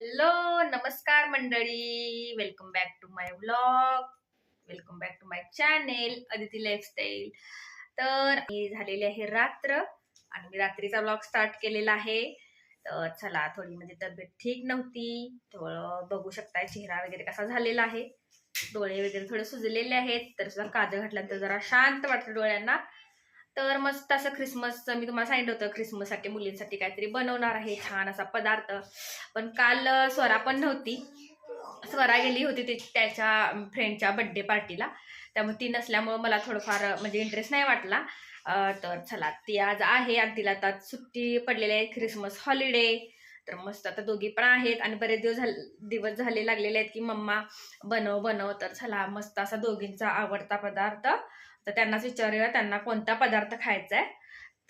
Hello नमस्कार मंडळी. Welcome back to my vlog welcome back to my channel Aditi lifestyle तर हे झालेली आहे रात्र आणि मी रात्रीचा व्लॉग स्टार्ट केलेला आहे. तर चला थोडी म्हणजे तब्येत ठीक नव्हती. थोडं बघू शकताय चेहरा वगैरे कसा झालेला आहे. डोळे वगैरे थोडे सुजलेले आहेत तर सुद्धा काजळ घातल्यानंतर जरा शांत वाटतं डोळ्यांना. तर मस्त असं ख्रिसमसचं मी तुम्हाला सांगितलं होतं ख्रिसमससाठी मुलींसाठी काहीतरी बनवणार आहे छान असा पदार्थ. पण काल स्वरा पण नव्हती. स्वरा गेली होती ती त्याच्या फ्रेंडच्या बड्डे पार्टीला त्यामुळे ती नसल्यामुळं मला थोडंफार म्हणजे इंटरेस्ट नाही वाटला. तर चला ती आज आहे. आणि तिला आता सुट्टी पडलेली आहे ख्रिसमस हॉलिडे तर मस्त आता दोघी पण आहेत आणि बरेच दिवस झाले दिवस झाले लागलेले आहेत की मम्मा बनव बनव. तर चला मस्त असा दोघींचा आवडता पदार्थ. तर त्यांनाच विचारूया त्यांना कोणता पदार्थ खायचा आहे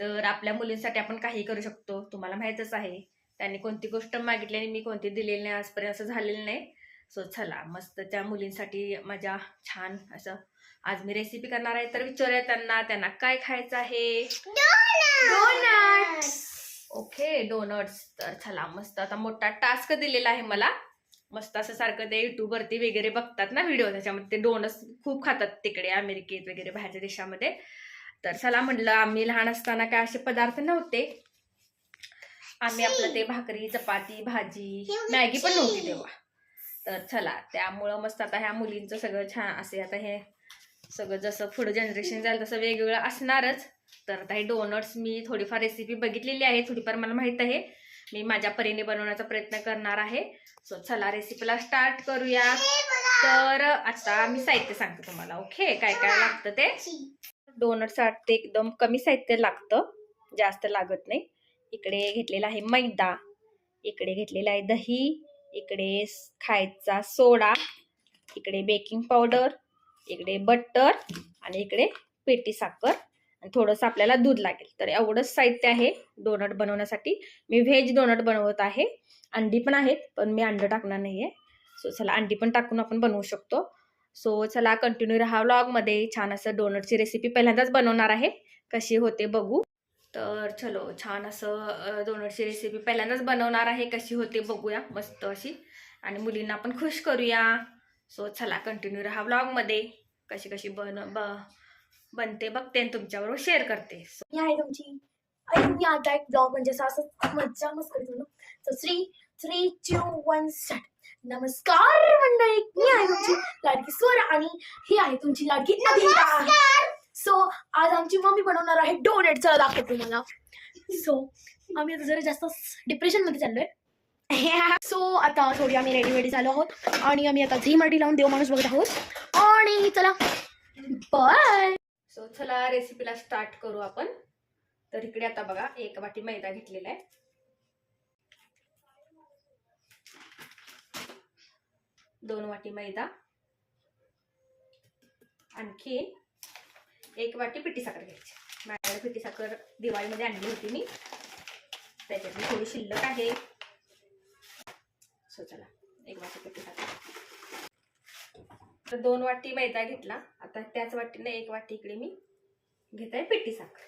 तर आपल्या मुलींसाठी आपण काही करू शकतो. तुम्हाला माहीतच आहे. त्यांनी कोणती गोष्ट मागितली आणि मी कोणती दिलेली नाही आजपर्यंत असं झालेलं नाही. सो चला मस्त त्या मुलींसाठी माझ्या छान असं आज मी रेसिपी करणार आहे. तर विचारूया त्यांना त्यांना काय खायचं आहे? डोनट्स ओके डोनट्स तर चला मस्त. आता मोठा टास्क दिलेला आहे मला. मस्त असं सारखं ते युट्यूब वरती वगैरे बघतात ना व्हिडिओ त्याच्यामध्ये ते डोनट्स खूप खातात तिकडे अमेरिकेत वगैरे बाहेरच्या देशामध्ये. तर चला म्हटलं आम्ही लहान असताना काय असे पदार्थ नव्हते. आम्ही आपलं ते भाकरी चपाती भाजी मॅगी पण नव्हती तेव्हा. तर चला त्यामुळं मस्त आता ह्या मुलींचं सगळं छान असे आता हे सगळं जसं पुढं जनरेशन जाईल तसं वेगवेगळं असणारच. तर आता हे डोनट्स मी थोडीफार रेसिपी बघितलेली आहे थोडीफार मला माहीत आहे. मी माझ्या परीने बनवण्याचा प्रयत्न करणार आहे. सो चला रेसिपीला स्टार्ट करूया. तर आता मी साहित्य सांगते तुम्हाला ओके काय काय लागतं ते? डोनटसाठी एकदम कमी साहित्य लागतं जास्त लागत नाही. इकडे घेतलेला आहे मैदा इकडे घेतलेला आहे दही इकडे खायचा सोडा इकडे बेकिंग पावडर इकडे बटर आणि इकडे पेटी साखर. थोडंसं आपल्याला दूध लागेल. तर एवढंच साहित्य आहे डोनट बनवण्यासाठी. मी व्हेज डोनट बनवत आहे. अंडी पण आहेत पण मी अंडं टाकणार नाही आहे सो चला अंडी पण टाकून आपण बनवू शकतो. सो चला कंटिन्यू राहा व्लॉगमध्ये छान असं डोनटची रेसिपी पहिल्यांदाच बनवणार आहे. कशी होते बघू. तर चलो छान असं डोनटची रेसिपी पहिल्यांदाच बनवणार आहे. कशी होते बघूया मस्त अशी. आणि मुलींना पण खुश करूया. सो चला कंटिन्यू राहा ब्लॉगमध्ये कशी कशी बन ब बनते बघते आणि तुमच्याबरोबर शेअर करते. मी आहे तुमची मी आता एक ब्लॉग म्हणजे असं मज्जा मस्त करतो ना three three two one start नमस्कार मंडळी मी आहे तुमची लाडकी स्वर आणि ही आहे तुमची लाडकी सो आज आमची मम्मी बनवणार आहे डोनेट चला दाखवतो तुम्हाला. सो आम्ही आता जरा जास्त डिप्रेशनमध्ये चाललोय. सो आता थोडी आम्ही रेडी वेडी झालो आहोत. आणि आम्ही आता झी मराठी लावून देव माणूस बघत आहोत. आणि चला. बाय सो चला रेसिपीला स्टार्ट करू आपण. तर इकडे आता बघा एक वाटी मैदा घेतलेला आहे. दोन वाटी मैदा. आणखी एक वाटी पिठी साखर घ्यायची. माझ्याकडे पिठी साखर दिवाळीमध्ये आणली होती मी. त्याच्यातली थोडी शिल्लक आहे. सो चला एक वाटी पिठी साखर. तर दोन वाटी मैदा घेतला. आता त्याच वाटीने एक वाटी इकडे मी घेत आहे पिठी साखर.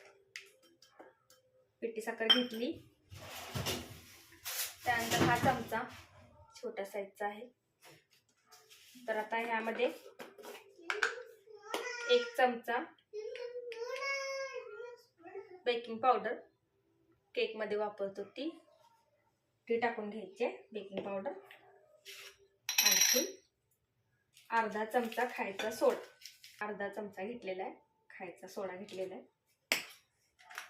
पिठी साखर घेतली. त्यानंतर हा चमचा छोट्या साईजचा आहे. तर आता ह्यामध्ये एक चमचा बेकिंग पावडर केकमध्ये वापरतो ती ती टाकून घ्यायची आहे बेकिंग पावडर आणखी अर्धा चमचा खायचा सोडा. अर्धा चमचा घेतलेला आहे. खायचा सोडा घेतलेला आहे.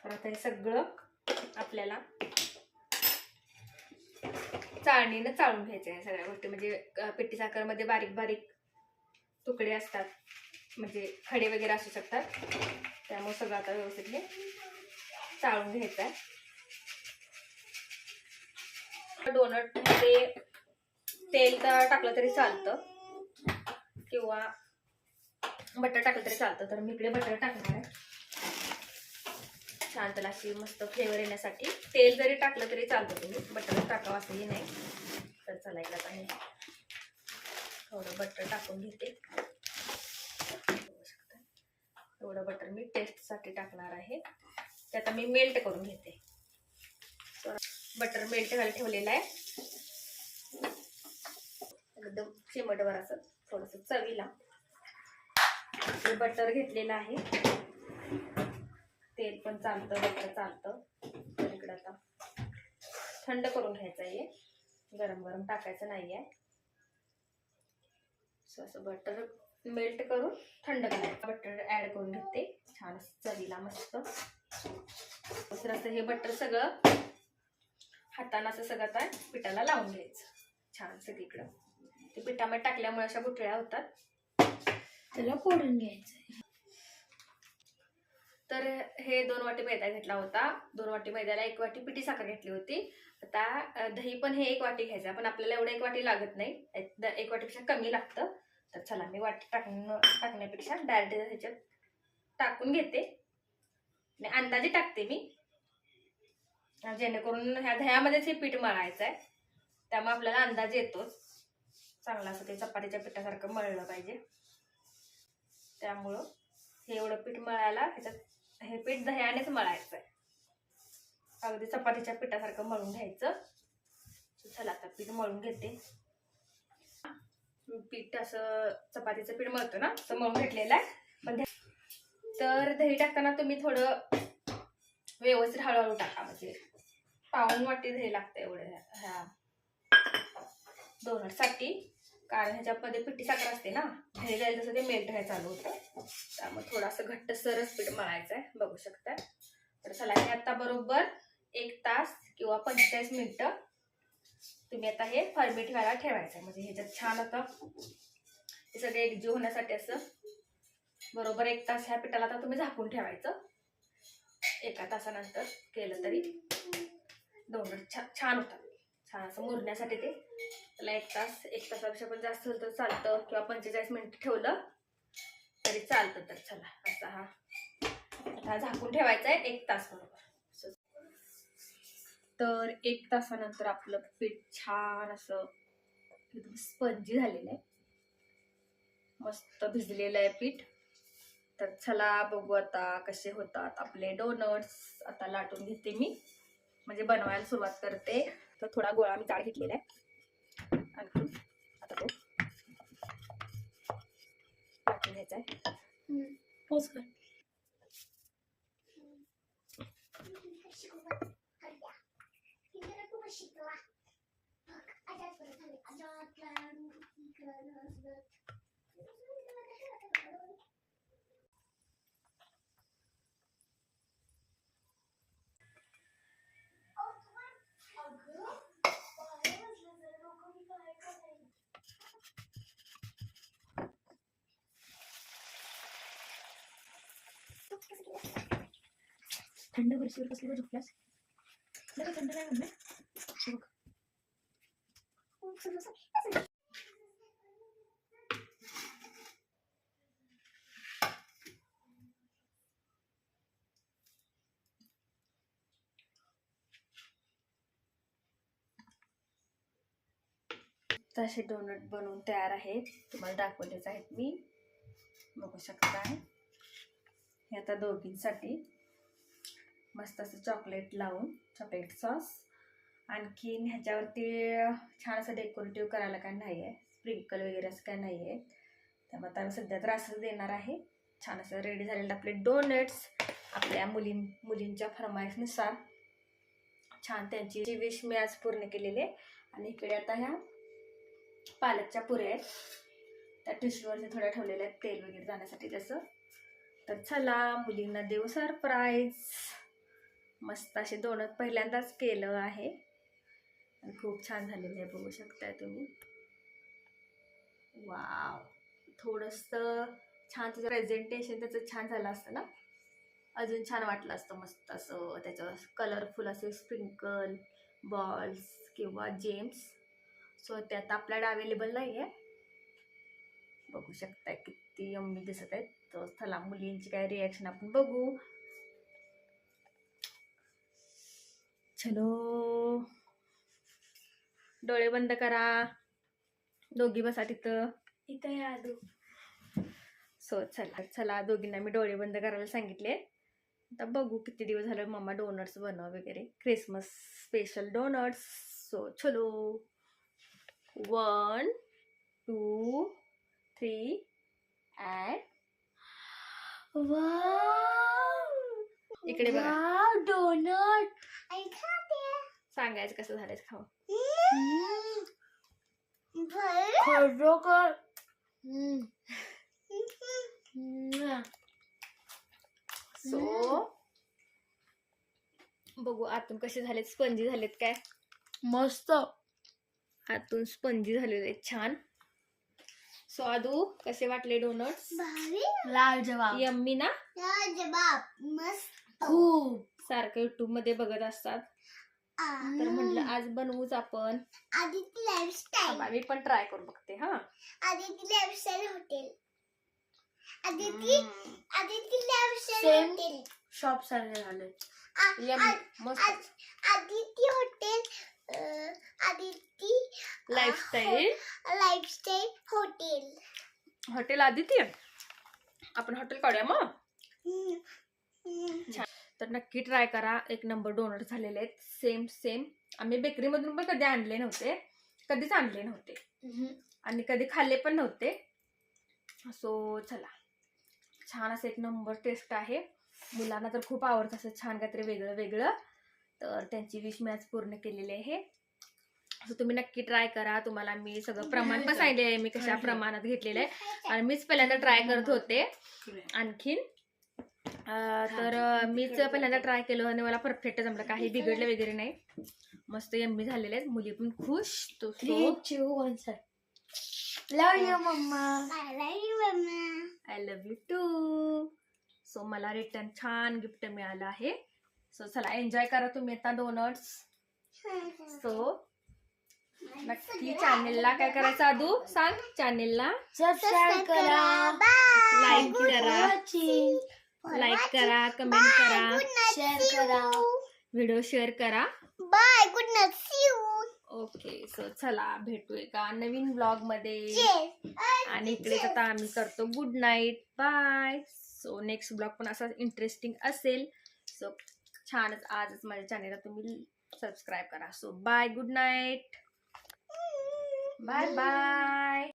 तर आता हे सगळं आपल्याला चाळणीनं चाळून घ्यायचं आहे सगळ्या गोष्टी. म्हणजे पिठी साखरमध्ये बारीक बारीक तुकडे असतात. म्हणजे खडे वगैरे असू शकतात. त्यामुळे सगळं आता व्यवस्थित हे चाळून घ्यायचं आहे. डोनटमध्ये तेल तर टाकलं तरी चालतं. किंवा बटर टाकलं तरी चालतं तर मी इकडे बटर टाकणार आहे. छान त्याला अशी मस्त फ्लेवर येण्यासाठी. तेल जरी टाकलं तरी चालतं तुम्ही. बटर टाकावं असंही नाही. तर चला पाहिजे थोडं बटर टाकून घेते. थोडं बटर मी टेस्टसाठी टाकणार आहे. ते आता मी मेल्ट करून घेते. बटर मेल्ट घालून ठेवलेलं आहे. एकदम चिमटवर असं थोडंसं चवीला. हे बटर घेतलेलं आहे. तेल पण चालतं बटर चालतं. तर इकडं आता थंड करून घ्यायचं आहे. गरम गरम टाकायचं नाही आहे. सो असं बटर मेल्ट करून थंड करायचं. बटर ॲड करून घेते. छान चवीला मस्त. दुसरं असं हे बटर सगळं हातानं असं सगळं आता पिठाला लावून घ्यायचं. छान सगळीकडं. ते पिठामध्ये टाकल्यामुळे अशा गुठळ्या होतात. त्याला फोडून घ्यायचं तर हे दोन वाटी मैदा घेतला होता. दोन वाटी मैद्याला एक वाटी पिठी साखर घेतली होती. आता दही पण हे एक वाटी घ्यायचं पण आपल्याला एवढं एक वाटी लागत नाही. एक द- एक वाटीपेक्षा कमी लागतं. तर चला मी वाटी टाकणं टाकण्यापेक्षा डायरेक्ट ह्याच्यात टाकून घेते. आणि अंदाजे टाकते मी. जेणेकरून ह्या दह्यामध्येच हे पीठ मळायचं आहे. त्यामुळे आपल्याला अंदाज येतोच. चांगला असं ते चपातीच्या पिठासारखं मळलं पाहिजे. त्यामुळं हे एवढं पीठ मळायला ह्याच्यात हे पीठ दह्यानेच मळायचं आहे अगदी चपातीच्या पिठासारखं मळून घ्यायचं. चला आता पीठ मळून घेते. पीठ असं चपातीचं पीठ मळतो ना असं मळून घेतलेलं आहे. पण तर दही टाकताना तुम्ही थोडं व्यवस्थित हळूहळू टाका. म्हणजे पाऊन वाटी दही लागतं एवढं ह्या डोनटसाठी कारण ह्याच्यामध्ये पिठी साखर असते ना हे जाईल तसं ते मेल्ट व्हायला चालू होतं. त्यामुळे थोडंसं घट्ट सरस पीठ मळायचं आहे बघू शकता तर चला हे आता बरोबर एक तास किंवा पंचेचाळीस मिनटं तुम्ही आता हे फर्मेट व्हायला ठेवायचं आहे म्हणजे ह्याच्यात छान आता हे सगळे एकजीव होण्यासाठी असं बरोबर एक तास ह्या पिठाला आता तुम्ही झाकून ठेवायचं. एका तासानंतर केलं तरी दोन छान छान होतात. छान असं मुरण्यासाठी ते त्याला एक तास एक तासापेक्षा पण जास्त झालं तर चालतं. किंवा पंचेचाळीस मिनिट ठेवलं तरी चालतं तर चला असा हा. आता हा झाकून ठेवायचा आहे एक तास बरोबर. तर एक तासानंतर आपलं पीठ छान असं एकदम स्पंजी झालेलं आहे. मस्त भिजलेलं आहे पीठ. तर चला बघू आता कसे होतात आपले डोनट्स. आता लाटून घेते मी. म्हणजे बनवायला सुरुवात करते. तर थोडा गोळा मी जाड घेतलेला आहे. आणखी. आता तो लाटून घ्यायचा आहे. पोच कर थंड बरशीवर कसली बरं झोपल्यास थंड नाही म्हणलं हे तसे डोनट बनवून तयार आहेत. तुम्हाला दाखवलेच आहेत मी. बघू शकता हे आता दोघींसाठी. मस्त असं चॉकलेट लावून चॉकलेट सॉस आणखीन ह्याच्यावरती छान असं डेकोरेटिव्ह करायला काय नाही आहे स्प्रिंकल वगैरे असं काय नाही आहे त्यामुळे आता सध्या तर असंच देणार आहे. छान असं रेडी झालेलं आपले डोनट्स आपल्या मुलीं मुलींच्या फरमाईशनुसार. छान त्यांची विश मी आज पूर्ण केलेली आहे. आणि इकडे आता ह्या पालकच्या पुऱ्या आहेत. त्या टिश्यूवरती थोड्या ठेवलेल्या आहेत तेल वगैरे जाण्यासाठी जसं तर चला मुलींना देऊ सरप्राईज मस्त असे दोनच पहिल्यांदाच केलं आहे. खूप छान झालेलं आहे बघू शकताय तुम्ही. वाव. थोडंसं छान त्याचं प्रेझेंटेशन त्याचं छान झालं असतं ना? अजून छान वाटलं असतं मस्त असं त्याच्यावर कलरफुल असे स्प्रिंकल बॉल्स किंवा जेम्स सो ते आता आपल्याकडे अवेलेबल नाही आहे बघू शकताय किती यम्मी दिसत आहेत. तर चला मुलींची काय रिॲक्शन आपण बघू. चलो. डोळे बंद करा. दोघी बसा तिथं. इथं या आदू सो चला चला दोघींना मी डोळे बंद करायला सांगितले. आता बघू किती दिवस झाले मम्मा डोनट्स बनव वगैरे. क्रिसमस स्पेशल डोनट्स सो चलो. वन टू थ्री अँड इकडे बघा. डोनट सांगायचं कसं झालं खाऊ खरोखर. हम्म. हम्म. सो बघू आतून कसे झालेत स्पंजी झालेत काय? मस्त. आतून स्पंजी झालेले छान. सो आदू कसे वाटले डोनट्स लाल जवाब. यम्मी ना? खूप सारखं युट्यूबमध्ये बघत असतात. तर म्हटलं आज बनवूच आपण. आदिती लाईफस्टाईल मी पण ट्राय करून बघते हा. Aditi lifestyle hotel Aditi. Aditi lifestyle. Hotel shop सारखे झाले. Aditi hotel Aditi lifestyle lifestyle hotel hotel Aditya आपण हॉटेल काढूया मग. तर नक्की ट्राय करा. एक नंबर डोनट झालेले आहेत. Same same. आम्ही बेकरीमधून पण कधी आणले नव्हते. कधीच आणले नव्हते. आणि कधी खाल्ले पण नव्हते. सो चला. छान असं एक नंबर टेस्ट आहे. मुलांना तर खूप आवडतं असं छान काहीतरी वेगळं वेगळं. तर त्यांची विश मी आज पूर्ण केलेली आहे. सो तुम्ही नक्की ट्राय करा. तुम्हाला मी सगळं प्रमाण पण सांगितले आहे. मी कशा प्रमाणात घेतलेलं आहे. आणि मीच पहिल्यांदा ट्राय करत होते. आणखीन तर मीच पहिल्यांदा ट्राय केलं आणि मला परफेक्ट जमलं. काही बिघडलं वगैरे नाही. मस्त यम्मी झालेले आहेत. मुली पण खुश. तो. I love you too so मला रिटर्न छान गिफ्ट मिळालं आहे. सो चला एन्जॉय करा तुम्ही आता डोनट्स सो नक्की चॅनेलला काय करायचं आदू? सांग चॅनेलला सबस्क्राईब करा. लाईक करा. लाईक करा कमेंट करा See करा. व्हिडिओ शेअर करा Bye. Good night. See you. Okay so चला भेटू एका नवीन ब्लॉगमध्ये. आणि इकडे आता आम्ही करतो good night bye so next blog पण असा इंटरेस्टिंग असेल सो छानच आजच माझ्या चॅनेलला तुम्ही सबस्क्राईब करा so bye good night bye bye